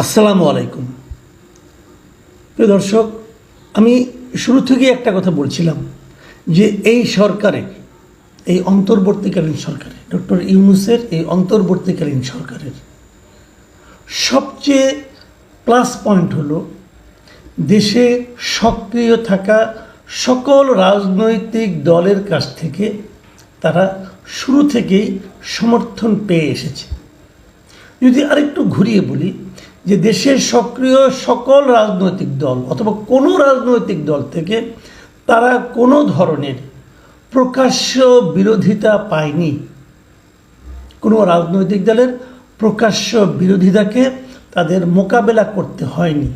আসসালামু আলাইকুম। প্রিয় দর্শক, আমি শুরু থেকেই একটা কথা বলছিলাম যে এই সরকারে, এই অন্তর্বর্তীকালীন সরকারে, ডক্টর ইউনুসের এই অন্তর্বর্তীকালীন সরকারের সবচেয়ে প্লাস পয়েন্ট হলো দেশে সক্রিয় থাকা সকল রাজনৈতিক দলের কাছ থেকে তারা শুরু থেকেই সমর্থন পেয়ে এসেছে। যদি আরেকটু ঘুরিয়ে বলি যে দেশের সক্রিয় সকল রাজনৈতিক দল অথবা কোনো রাজনৈতিক দল থেকে তারা কোনো ধরনের প্রকাশ্য বিরোধিতা পায়নি। কোনো রাজনৈতিক দলের প্রকাশ্য বিরোধিতাকে তাদের মোকাবেলা করতে হয়নি।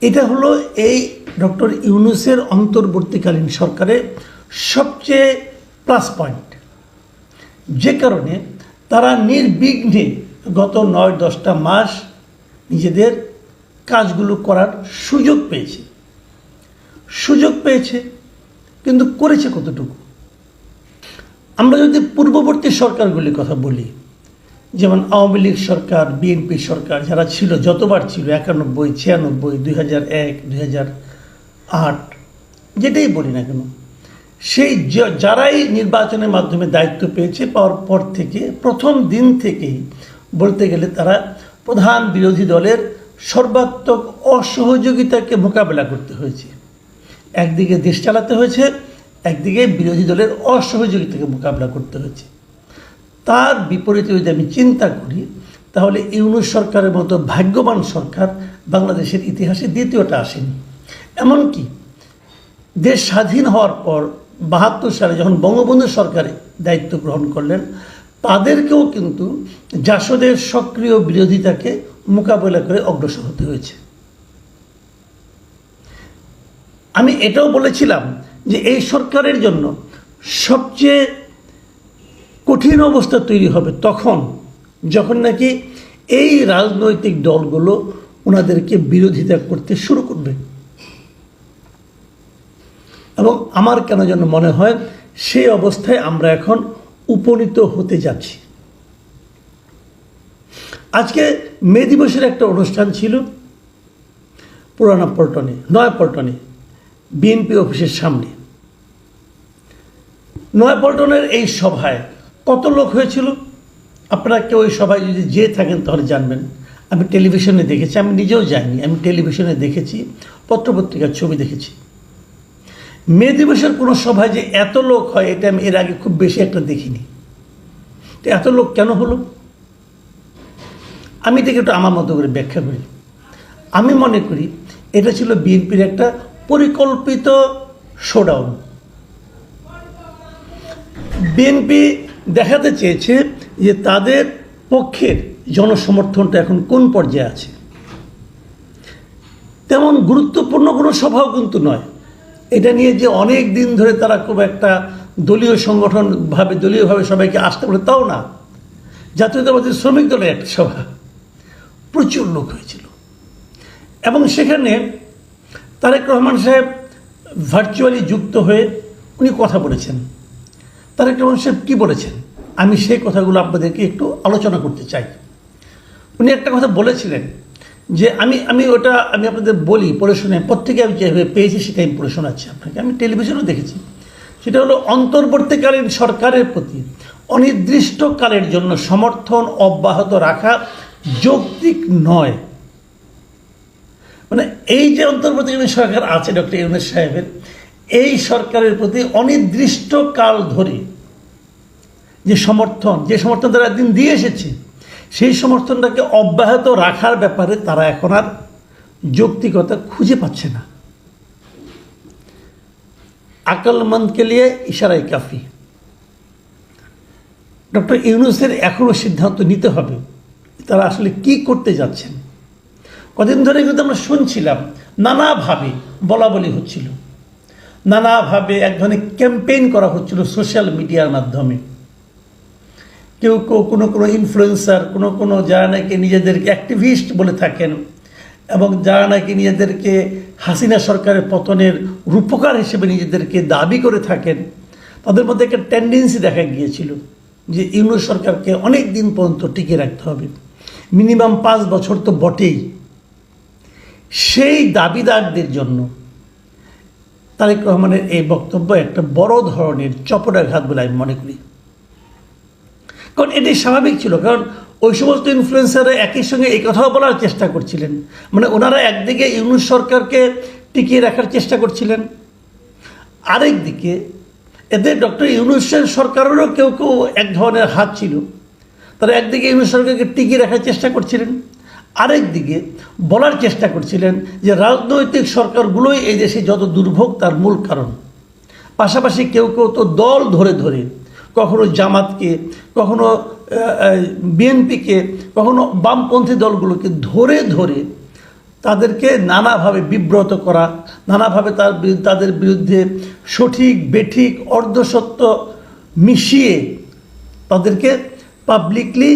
এটা হলো এই ডক্টর ইউনুসের অন্তর্বর্তীকালীন সরকারের সবচেয়ে প্লাস পয়েন্ট যে কারণে তারা নির্বিঘ্নে গত নয় দশটা মাস নিজেদের কাজগুলো করার সুযোগ পেয়েছে। সুযোগ পেয়েছে, কিন্তু করেছে কতটুকু? আমরা যদি পূর্ববর্তী সরকারগুলির কথা বলি, যেমন আওয়ামী লীগ সরকার, বিএনপি সরকার, যারা ছিল, যতবার ছিল, একানব্বই, ছিয়ানব্বই, দুই হাজার এক, দুই হাজার আট, যেটাই বলি না কেন, সেই যারাই নির্বাচনের মাধ্যমে দায়িত্ব পেয়েছে, পাওয়ার পর থেকে, প্রথম দিন থেকেই বলতে গেলে তারা প্রধান বিরোধী দলের সর্বাত্মক অসহযোগিতাকে মোকাবেলা করতে হয়েছে। একদিকে দেশ চালাতে হয়েছে, একদিকে বিরোধী দলের অসহযোগিতাকে মোকাবেলা করতে হয়েছে। তার বিপরীতে যদি আমি চিন্তা করি, তাহলে ইউনুস সরকারের মতো ভাগ্যবান সরকার বাংলাদেশের ইতিহাসে দ্বিতীয়টা আসেনি। এমনকি দেশ স্বাধীন হওয়ার পর বাহাত্তর সালে যখন বঙ্গবন্ধু সরকারে দায়িত্ব গ্রহণ করলেন তাদেরকেও কিন্তু জাসদের সক্রিয় বিরোধিতাকে মোকাবেলা করে অগ্রসর হতে হয়েছে। আমি এটাও বলেছিলাম যে এই সরকারের জন্য সবচেয়ে কঠিন অবস্থা তৈরি হবে তখন যখন নাকি এই রাজনৈতিক দলগুলো ওনাদেরকে বিরোধিতা করতে শুরু করবে। এবং আমার কেন যেন মনে হয় সেই অবস্থায় আমরা এখন উপনীত হতে যাচ্ছি। আজকে মে দিবসের একটা অনুষ্ঠান ছিল পুরানা পল্টনে নয়া পল্টনে বিএনপি অফিসের সামনে। নয়াপল্টনের এই সভায় কত লোক হয়েছিল? আপনারা কেউ ওই সভায় যদি যেয়ে থাকেন তাহলে জানবেন। আমি টেলিভিশনে দেখেছি, আমি নিজেও যাইনি, আমি টেলিভিশনে দেখেছি, পত্রপত্রিকার ছবি দেখেছি। মে দিবসের কোনো সভায় যে এত লোক হয়, এটা আমি এর আগে খুব বেশি একটা দেখিনি। তো এত লোক কেন হলো? আমি এটাকে একটু আমার মতো করে ব্যাখ্যা করি। আমি মনে করি এটা ছিল বিএনপির একটা পরিকল্পিত শোডাউন বিএনপি দেখাতে চেয়েছে যে তাদের পক্ষের জনসমর্থনটা এখন কোন পর্যায়ে আছে। তেমন গুরুত্বপূর্ণ কোনো সভাও কিন্তু নয়। এটা নিয়ে যে অনেক দিন ধরে তারা খুব একটা দলীয় সংগঠনভাবে দলীয়ভাবে সবাইকে আসতে বলে, তাও না। জাতীয়তাবাদী শ্রমিক দলের একটা সভা। প্রচুর লোক হয়েছিল। এবং সেখানে তারেক রহমান সাহেব ভার্চুয়ালি যুক্ত হয়ে উনি কথা বলেছেন। তারেক রহমান সাহেব কী বলেছেন? আমি সেই কথাগুলো আপনাদেরকে একটু আলোচনা করতে চাই। উনি একটা কথা বলেছিলেন। যে আমি আমি ওটা, আমি আপনাদের বলি, পড়ে শুনে। প্রত্যেকে আমি যেভাবে পেয়েছি সেটা আমি পড়ে শোনাচ্ছি আপনাকে। আমি টেলিভিশনও দেখেছি। সেটা হলো অন্তর্বর্তীকালীন সরকারের প্রতি অনির্দিষ্টকালের জন্য সমর্থন অব্যাহত রাখা যৌক্তিক নয়। মানে এই যে অন্তর্বর্তীকালীন সরকার আছে, ডক্টর ইউনুস সাহেবের, এই সরকারের প্রতি অনির্দিষ্টকাল ধরে যে সমর্থন যে সমর্থন তারা একদিন দিয়ে এসেছে সেই সমর্থনটাকে অব্যাহত রাখার ব্যাপারে তারা এখন আর যৌক্তিকতা খুঁজে পাচ্ছে না। আকলমন্দকে নিয়ে ইশারাই কাফি। ডক্টর ইউনুসের এখনও সিদ্ধান্ত নিতে হবে, তারা আসলে কি করতে যাচ্ছেন। কদিন ধরে কিন্তু আমরা শুনছিলাম, নানাভাবে বলা বলি হচ্ছিল। নানাভাবে এক ধরনের ক্যাম্পেইন করা হচ্ছিল সোশ্যাল মিডিয়ার মাধ্যমে। কেউ কেউ কোনো কোনো ইনফ্লুয়েন্সার কোনো কোনো যারা নাকি নিজেদেরকে অ্যাক্টিভিস্ট বলে থাকেন এবং যারা নাকি নিজেদেরকে হাসিনা সরকারের পতনের রূপকার হিসেবে নিজেদেরকে দাবি করে থাকেন, তাদের মধ্যে একটা টেন্ডেন্সি দেখা গিয়েছিল যে ইউনুস সরকারকে অনেক দিন পর্যন্ত টিকে রাখতে হবে। মিনিমাম পাঁচ বছর তো বটেই। সেই দাবিদারদের জন্য তারেক রহমানের এই বক্তব্য একটা বড় ধরনের চপরাঘাত বলে আমি মনে করি। কারণ এটি স্বাভাবিক ছিল। কারণ ওই সমস্ত ইনফ্লুয়েন্সাররা একই সঙ্গে এই কথাও বলার চেষ্টা করছিলেন। মানে ওনারা একদিকে ইউনুস সরকারকে টিকিয়ে রাখার চেষ্টা করছিলেন। আরেক দিকে এতে ডক্টর ইউনুসের সরকারেরও কেউ কেউ এক ধরনের হাত ছিল। তারা একদিকে ইউনুস সরকারকে টিকিয়ে রাখার চেষ্টা করছিলেন। আরেক দিকে বলার চেষ্টা করছিলেন যে রাজনৈতিক সরকারগুলোই এই দেশে যত দুর্ভোগ তার মূল কারণ। পাশাপাশি কেউ কেউ তো দল ধরে ধরে কখনো জামাতকে, কখনো বিএনপিকে, কখনো বামপন্থী দলগুলোকে ধরে ধরে তাদেরকে নানাভাবে বিব্রত করা, নানাভাবে তার তাদের বিরুদ্ধে সঠিক, বেঠিক, অর্ধসত্য মিশিয়ে তাদেরকে পাবলিকলি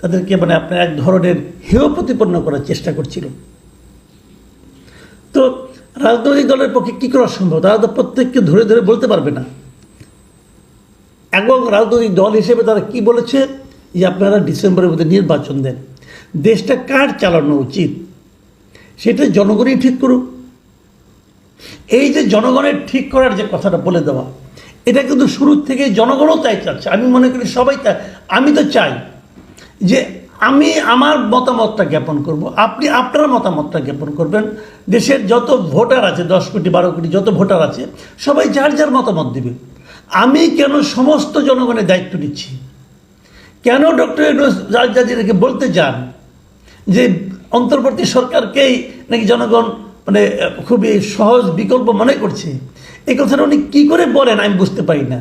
তাদেরকে মানে আপনার এক ধরনের হেয় প্রতিপন্ন করার চেষ্টা করছিল। তো রাজনৈতিক দলের পক্ষে কী করা সম্ভব? তারা তো প্রত্যেককে ধরে ধরে বলতে পারবে না। এবং রাজনৈতিক দল হিসেবে তারা কি বলেছে? যে আপনারা ডিসেম্বরের মধ্যে নির্বাচন দেন। দেশটা কার চালানো উচিত? সেটা জনগণই ঠিক করুক। এই যে জনগণের ঠিক করার যে কথাটা বলে দেওয়া, এটা কিন্তু শুরুর থেকে জনগণও তাই চাচ্ছে। আমি মনে করি সবাই তাই। আমি তো চাই যে আমি আমার মতামতটা জ্ঞাপন করব। আপনি আপনার মতামতটা জ্ঞাপন করবেন। দেশের যত ভোটার আছে, দশ কোটি, বারো কোটি, যত ভোটার আছে, সবাই যার যার মতামত দেবে। আমি কেন সমস্ত জনগণের দায়িত্ব নিচ্ছি? কেন ডক্টর ইউনুস রাজজাজিরাকে বলতে যান যে অন্তর্বর্তী সরকারকেই নাকি জনগণ মানে খুবই সহজ বিকল্প মনে করছে? এই কথাটা উনি কী করে বলেন আমি বুঝতে পারি না।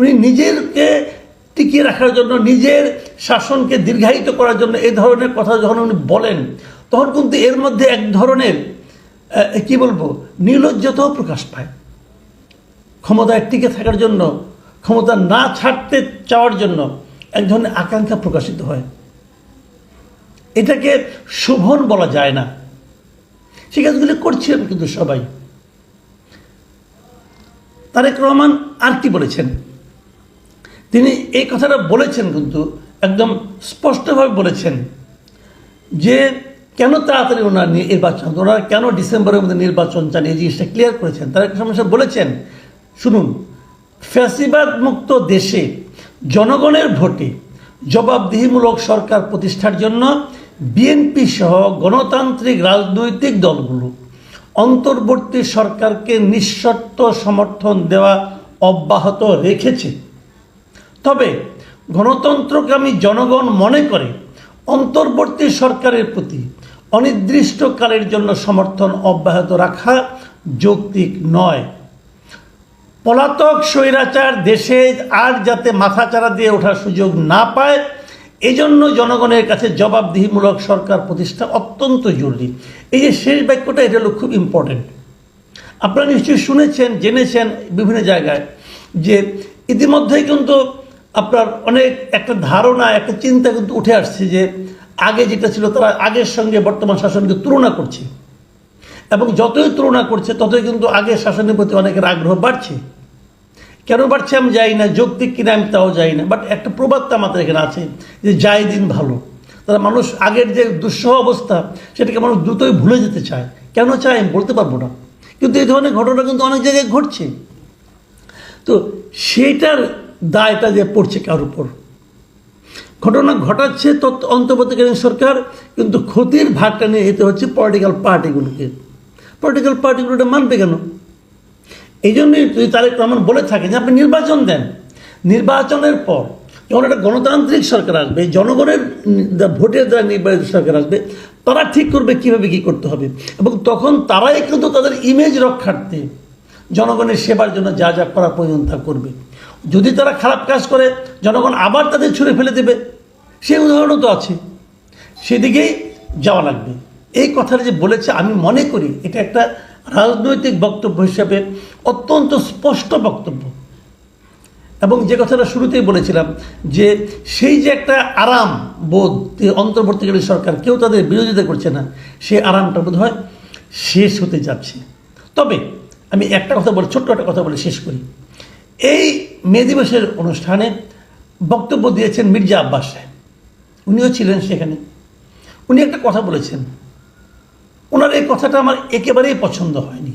উনি নিজেরকে টিকিয়ে রাখার জন্য, নিজের শাসনকে দীর্ঘায়িত করার জন্য এই ধরনের কথা যখন উনি বলেন, তখন কিন্তু এর মধ্যে এক ধরনের কি বলব, নির্লজ্জতাও প্রকাশ পায়। ক্ষমতায় টিকে থাকার জন্য, ক্ষমতা না ছাড়তে চাওয়ার জন্য এক ধরনের আকাঙ্ক্ষা প্রকাশিত হয়। এটাকে শোভন বলা যায় না। সে কাজগুলি করছিলেন কিন্তু সবাই। তারেক রহমান আর কি বলেছেন? তিনি এই কথাটা বলেছেন কিন্তু একদম স্পষ্টভাবে বলেছেন যে, কেন তাড়াতাড়ি ওনার নির্বাচন, ওনারা কেন ডিসেম্বরের মধ্যে নির্বাচন চান, এই জিনিসটা ক্লিয়ার করেছেন। তারা সমস্যা বলেছেন শুনুন ফ্যাসিবাদ মুক্ত দেশে জনগণের ভোটে জবাবদিহিমূলক সরকার প্রতিষ্ঠার জন্য বিএনপি সহ গণতান্ত্রিক রাজনৈতিক দলগুলো অন্তর্বর্তী সরকারকে নিঃশর্ত সমর্থন দেওয়া অব্যাহত রেখেছে। তবে গণতন্ত্রকামী জনগণ মনে করে অন্তর্বর্তী সরকারের প্রতি অনির্দিষ্টকালের জন্য সমর্থন অব্যাহত রাখা যৌক্তিক নয়। পলাতক স্বৈরাচার দেশে আর যাতে মাথাচাড়া দিয়ে ওঠার সুযোগ না পায়, এজন্য জনগণের কাছে জবাবদিহিমূলক সরকার প্রতিষ্ঠা অত্যন্ত জরুরি। এই যে শেষ বাক্যটা, এটা হলো খুব ইম্পর্টেন্ট আপনারা নিশ্চয়ই শুনেছেন, জেনেছেন বিভিন্ন জায়গায় যে ইতিমধ্যেই কিন্তু আপনার অনেক একটা ধারণা, একটা চিন্তা কিন্তু উঠে আসছে যে আগে যেটা ছিল তারা আগের সঙ্গে বর্তমান শাসনকে তুলনা করছে। এবং যতই তুলনা করছে, ততই কিন্তু আগের শাসনের প্রতি অনেকের আগ্রহ বাড়ছে। কেন বাড়ছে আমি যাই না, যৌক্তিক কিনা আমি তাও যাই না বাট একটা প্রবাদ তো আমাদের এখানে আছে যে যাই দিন ভালো। তারা মানুষ আগের যে দুঃসহ অবস্থা, সেটাকে মানুষ দ্রুতই ভুলে যেতে চায়। কেন চায় আমি বলতে পারব না। কিন্তু এই ধরনের ঘটনা কিন্তু অনেক জায়গায় ঘটছে। তো সেইটার দায়টা যে পড়ছে কার উপর? ঘটনা ঘটাচ্ছে তত অন্তর্বর্তীকালীন সরকার, কিন্তু ক্ষতির ভাগটা নিয়ে যেতে হচ্ছে পলিটিক্যাল পার্টিগুলোকে পলিটিক্যাল পার্টিগুলোটা মানবে কেন? এই জন্যই যদি তারেক রহমান বলে থাকে যে আপনি নির্বাচন দেন, নির্বাচনের পর যখন একটা গণতান্ত্রিক সরকার আসবে, জনগণের ভোটের দ্বারা নির্বাচিত সরকার আসবে, তারা ঠিক করবে কীভাবে কী করতে হবে। এবং তখন তারাই কিন্তু তাদের ইমেজ রক্ষার্থে জনগণের সেবার জন্য যা যা করা প্রয়োজন তা করবে। যদি তারা খারাপ কাজ করে, জনগণ আবার তাদের ছুঁড়ে ফেলে দেবে। সেই উদাহরণও তো আছে। সেদিকেই যাওয়া লাগবে। এই কথাটা যে বলেছে, আমি মনে করি এটা একটা রাজনৈতিক বক্তব্য হিসাবে অত্যন্ত স্পষ্ট বক্তব্য। এবং যে কথাটা শুরুতেই বলেছিলাম যে সেই যে একটা আরাম বোধ অন্তর্বর্তীকালীন সরকার, কেউ তাদের বিরোধিতা করছে না সেই আরামটা বোধ হয় শেষ হতে যাচ্ছে। তবে আমি একটা কথা বলে, ছোট্ট একটা কথা বলে শেষ করি। এই মে দিবসের অনুষ্ঠানে বক্তব্য দিয়েছেন মির্জা আব্বাস সাহেব। উনিও ছিলেন সেখানে। উনি একটা কথা বলেছেন ওনার এই কথাটা আমার একেবারেই পছন্দ হয়নি।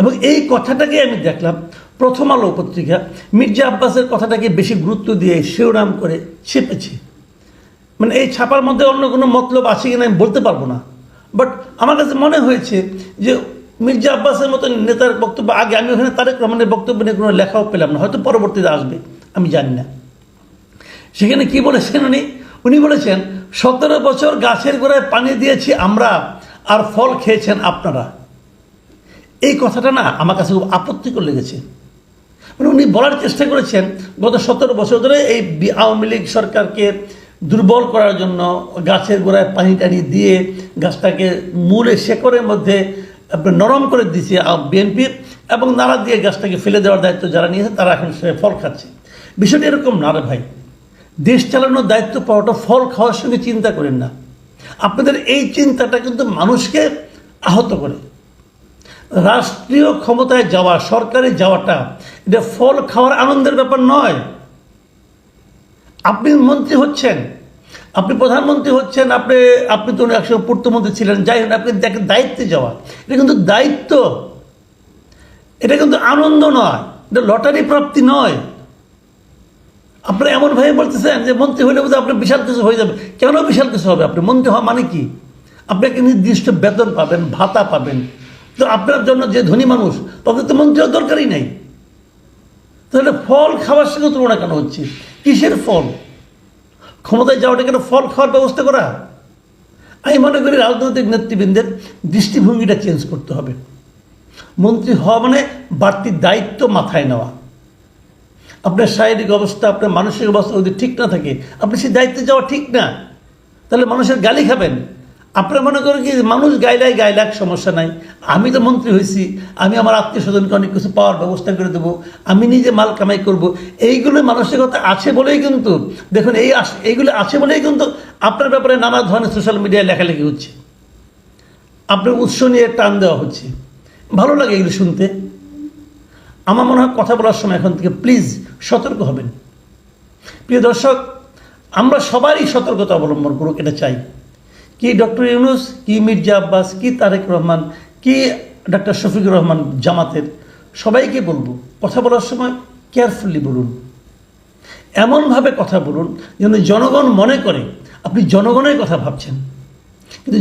এবং এই কথাটাকে আমি দেখলাম প্রথম আলো পত্রিকা মির্জা আব্বাসের কথাটাকে বেশি গুরুত্ব দিয়ে শিরোনাম করে ছেপেছে মানে এই ছাপার মধ্যে অন্য কোনো মতলব আছে কিনা আমি বলতে পারব না। বাট আমার কাছে মনে হয়েছে যে মির্জা আব্বাসের মতো নেতার বক্তব্য, আগে আমি ওখানে তারেক রহমানের বক্তব্য নিয়ে কোনো লেখাও পেলাম না, হয়তো পরবর্তীতে আসবে, আমি জানি না। সেখানে কি বলেছেন উনি? উনি বলেছেন, সতেরো বছর গাছের গোড়ায় পানি দিয়েছি আমরা আর ফল খেয়েছেন আপনারা। এই কথাটা না আমার কাছে খুব আপত্তিকর লেগেছে। মানে উনি বলার চেষ্টা করেছেন, গত সতেরো বছর ধরে এই আওয়ামী লীগ সরকারকে দুর্বল করার জন্য গাছের গোড়ায় পানি টানি দিয়ে গাছটাকে মূলে শেকড়ের মধ্যে নরম করে দিয়েছে বিএনপির এবং নাড়া দিয়ে গাছটাকে ফেলে দেওয়ার দায়িত্ব যারা নিয়েছে তারা এখন সে ফল খাচ্ছে। বিষয়টা এরকম না রে ভাই। দেশ চালানোর দায়িত্ব পাওয়াটা ফল খাওয়ার সঙ্গে চিন্তা করেন না। আপনাদের এই চিন্তাটা কিন্তু মানুষকে আহত করে। রাষ্ট্রীয় ক্ষমতায় যাওয়া, সরকারে যাওয়াটা, এটা ফল খাওয়ার আনন্দের ব্যাপার নয়। আপনি মন্ত্রী হচ্ছেন, আপনি প্রধানমন্ত্রী হচ্ছেন, আপনি আপনি তো একসময় পূর্তমন্ত্রী ছিলেন, যাই হোক, আপনি দেখেন দায়িত্বে যাওয়া, এটা কিন্তু দায়িত্ব। এটা কিন্তু আনন্দ নয়, এটা লটারি প্রাপ্তি নয়। আপনি এমনভাবে বলতেছেন যে মন্ত্রী হলে বোধহয় আপনার বিশাল কিছু হয়ে যাবে। কেন বিশাল কিছু হবে? আপনি মন্ত্রী হওয়া মানে কি? আপনি একটা নির্দিষ্ট বেতন পাবেন, ভাতা পাবেন। তো আপনার জন্য যে ধনী মানুষ, তাদের তো মন্ত্রী দরকারই নেই। তাহলে ফল খাওয়ার সঙ্গে তুলনা কেন হচ্ছে? কিসের ফল? ক্ষমতায় যাওয়াটা কেন ফল খাওয়ার ব্যবস্থা করা? আমি মনে করি রাজনৈতিক নেতৃবৃন্দের দৃষ্টিভঙ্গিটা চেঞ্জ করতে হবে। মন্ত্রী হওয়া মানে বাড়তি দায়িত্ব মাথায় নেওয়া। আপনার শারীরিক অবস্থা, আপনার মানসিক অবস্থা যদি ঠিক না থাকে, আপনি সেই দায়িত্বে যাওয়া ঠিক না, তাহলে মানুষের গালি খাবেন। আপনার মনে করেন কি, মানুষ গাইলাই গাইলাক সমস্যা নাই। আমি তো মন্ত্রী হয়েছি, আমি আমার আত্মীয় স্বজনকে অনেক কিছু পাওয়ার ব্যবস্থা করে দেবো, আমি নিজে মাল কামাই করব। এইগুলো মানসিকতা আছে বলেই কিন্তু, দেখুন, এই এইগুলো আছে বলেই কিন্তু আপনার ব্যাপারে নানা ধরনের সোশ্যাল মিডিয়ায় লেখালেখি হচ্ছে। আপনার উৎস নিয়ে টান দেওয়া হচ্ছে। ভালো লাগে এগুলো শুনতে। আমার মনে হয় কথা বলার সময় এখন থেকে প্লিজ সতর্ক হবেন। প্রিয় দর্শক, আমরা সবারই সতর্কতা অবলম্বন করুক, এটা চাই। কি ডক্টর ইউনুস, কি মির্জা আব্বাস, কি তারেক রহমান, কি ডক্টর শফিকুর রহমান জামাতের, সবাইকে বলব, কথা বলার সময় কেয়ারফুলি বলুন। এমনভাবে কথা বলুন যেন জনগণ মনে করে আপনি জনগণের কথা ভাবছেন। কিন্তু